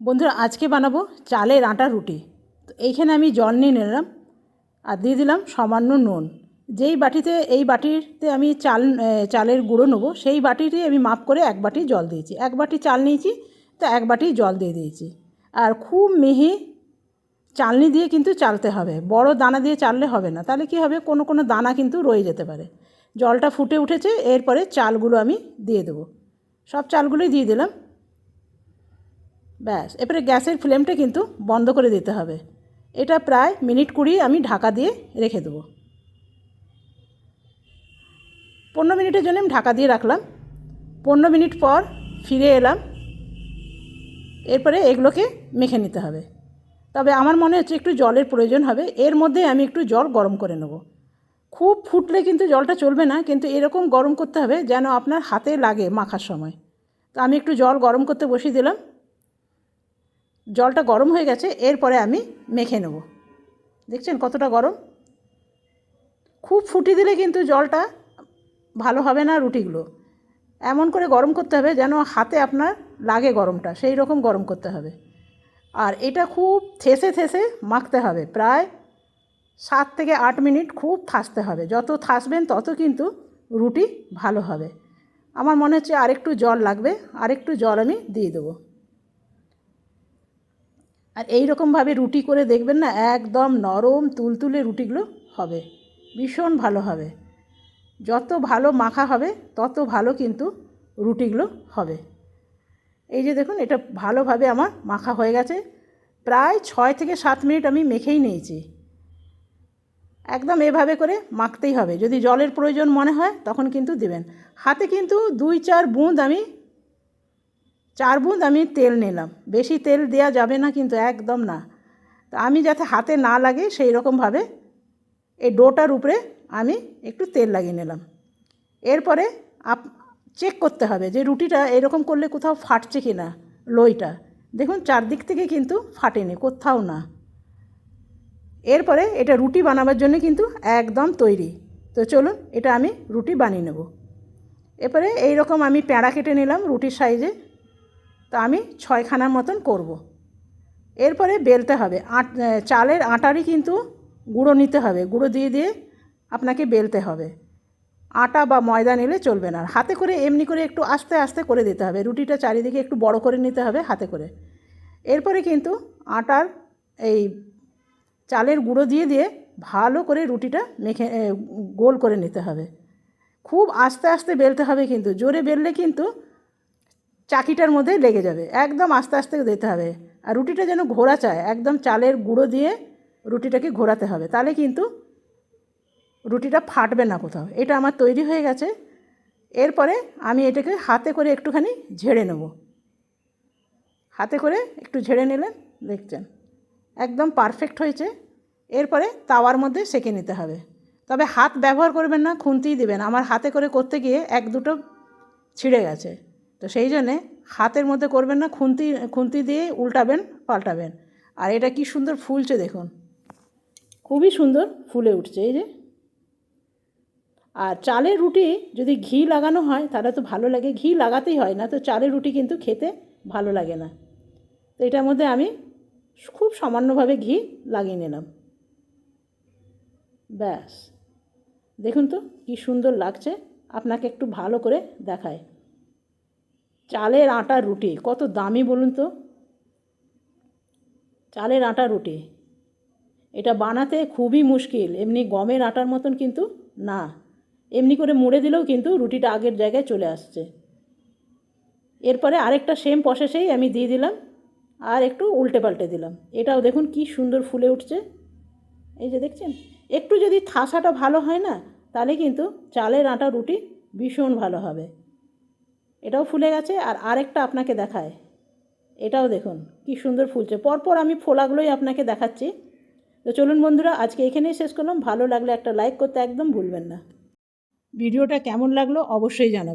বন্ধুরা, আজকে বানাবো চালের আটা রুটি। তো এইখানে আমি জল নিয়ে নিলাম আর দিয়ে দিলাম সামান্য নুন। যেই বাটিতে, এই বাটিতে আমি চাল চালের গুঁড়ো নেব, সেই বাটিতে আমি মাপ করে এক বাটি জল দিয়েছি। এক বাটি চাল নিয়েছি, তো এক বাটি জল দিয়ে দিয়েছি। আর খুব মিহি চালনি দিয়ে কিন্তু চালতে হবে। বড় দানা দিয়ে চাললে হবে না। তাহলে কি হবে? কোনো কোনো দানা কিন্তু রয়ে যেতে পারে। জলটা ফুটে উঠেছে, এরপরে চালগুলো আমি দিয়ে দেবো। সব চালগুলোই দিয়ে দিলাম। ব্যাস। এরপরে গ্যাসের ফ্লেমটা কিন্তু বন্ধ করে দিতে হবে। এটা প্রায় মিনিট কুড়ি আমি ঢাকা দিয়ে রেখে দেবো। পনেরো মিনিটের জন্য আমি ঢাকা দিয়ে রাখলাম। পনেরো মিনিট পর ফিরে এলাম। এরপরে এগুলোকে মেখে নিতে হবে। তবে আমার মনে হচ্ছে একটু জলের প্রয়োজন হবে। এর মধ্যে আমি একটু জল গরম করে নেব। খুব ফুটলে কিন্তু জলটা চলবে না, কিন্তু এরকম গরম করতে হবে যেন আপনার হাতে লাগে মাখার সময়। তো আমি একটু জল গরম করতে বসিয়ে দিলাম। জলটা গরম হয়ে গেছে, এরপরে আমি মেখে নেব। দেখছেন কতটা গরম? খুব ফুটিয়ে দিলে কিন্তু জলটা ভালো হবে না রুটিগুলো। এমন করে গরম করতে হবে যেন হাতে আপনার লাগে গরমটা, সেই রকম গরম করতে হবে। আর এটা খুব থেসে থেসে মাখতে হবে, প্রায় সাত থেকে আট মিনিট খুব থাসতে হবে। যত থাসবেন তত কিন্তু রুটি ভালো হবে। আমার মনে হচ্ছে আরেকটু জল লাগবে, আরেকটু জল আমি দিয়ে দেবো। আর এই রকমভাবে রুটি করে দেখবেন না, একদম নরম তুলতুলে রুটিগুলো হবে। ভীষণ ভালো হবে। যত ভালো মাখা হবে, তত ভালো কিন্তু রুটিগুলো হবে। এই যে দেখুন, এটা ভালোভাবে আমার মাখা হয়ে গেছে। প্রায় ছয় থেকে সাত মিনিট আমি মেখেই নিয়েছি। একদম এভাবে করে মাখতেই হবে। যদি জলের প্রয়োজন মনে হয়, তখন কিন্তু দেবেন। হাতে কিন্তু দুই চার বুঁদ আমি চার বুঁদ আমি তেল নিলাম। বেশি তেল দেওয়া যাবে না কিন্তু একদম না। তা আমি যাতে হাতে না লাগে সেই রকমভাবে এই ডোটার উপরে আমি একটু তেল লাগিয়ে নিলাম। এরপরে আপ চেক করতে হবে যে রুটিটা এরকম করলে কোথাও ফাটছে কি না লইটা। দেখুন চারদিক থেকে কিন্তু ফাটেনি, কোথাও না। এরপরে এটা রুটি বানাবার জন্য কিন্তু একদম তৈরি। তো চলুন এটা আমি রুটি বানিয়ে নেব। এরপরে এই রকম আমি প্যাঁড়া কেটে নিলাম রুটির সাইজে। তা আমি ছয়খানার মতন করব। এরপরে বেলতে হবে। আট চালের আটারই কিন্তু গুঁড়ো নিতে হবে। গুঁড়ো দিয়ে দিয়ে আপনাকে বেলতে হবে। আটা বা ময়দা নিলে চলবে না। হাতে করে এমনি করে একটু আস্তে আস্তে করে দিতে হবে। রুটিটা চারিদিকে একটু বড় করে নিতে হবে হাতে করে। এরপরে কিন্তু আটার এই চালের গুঁড়ো দিয়ে দিয়ে ভালো করে রুটিটা মেখে গোল করে নিতে হবে। খুব আস্তে আস্তে বেলতে হবে কিন্তু। জোরে বেললে কিন্তু চাকিটার মধ্যে লেগে যাবে। একদম আস্তে আস্তে দিতে হবে। আর রুটিটা যেন ঘোরা চায়, একদম চালের গুঁড়ো দিয়ে রুটিটাকে ঘোরাতে হবে। তাহলে কিন্তু রুটিটা ফাটবে না কোথাও। এটা আমার তৈরি হয়ে গেছে। এরপরে আমি এটাকে হাতে করে একটুখানি ঝেড়ে নেব। হাতে করে একটু ঝেড়ে নিলেন, দেখছেন? একদম পারফেক্ট হয়েছে। এরপরে তাওয়ার মধ্যে সেঁকে নিতে হবে। তবে হাত ব্যবহার করবেন না, খুন্তিই দেবেন। আমার হাতে করে করতে গিয়ে এক দুটো ছিঁড়ে গেছে। তো সেই জন্যে হাতের মধ্যে করবেন না, খুন্তি খুন্তি দিয়ে উল্টাবেন, পাল্টাবেন। আর এটা কি সুন্দর ফুলছে দেখুন। খুবই সুন্দর ফুলে উঠছে এই যে। আর চালের রুটি যদি ঘি লাগানো হয়, তাহলে তো ভালো লাগে। ঘি লাগাতেই হয় না, তো চালের রুটি কিন্তু খেতে ভালো লাগে না। তো এটার মধ্যে আমি খুব সামান্যভাবে ঘি লাগিয়ে নিলাম। ব্যাস। দেখুন তো কি সুন্দর লাগছে। আপনাকে একটু ভালো করে দেখায় চালের আটার রুটি, কত দামি বলুন তো? চালের আটার রুটি। এটা বানাতে খুবই মুশকিল, এমনি গমের আটার মতন কিন্তু না। এমনি করে মুড়ে দিলেও কিন্তু রুটিটা আগের জায়গায় চলে আসছে। এরপরে আরেকটা সেম প্রসেসেই আমি দিয়ে দিলাম, আর একটু উল্টে পাল্টে দিলাম। এটাও দেখুন কি সুন্দর ফুলে উঠছে। এই যে দেখছেন? একটু যদি থাসাটা ভালো হয় না, তাহলে কিন্তু চালের আটা রুটি ভীষণ ভালো হবে। এটাও ফুলে গেছে আর আরেকটা আপনাকে দেখায়। এটাও দেখুন, কি সুন্দর ফুলছে। পরপর আমি ফোলাগুলোই আপনাকে দেখাচ্ছি। তো চলুন বন্ধুরা, আজকে এখানেই শেষ করলাম। ভালো লাগলে একটা লাইক করতে একদম ভুলবেন না। ভিডিওটা কেমন লাগল অবশ্যই জানাবেন।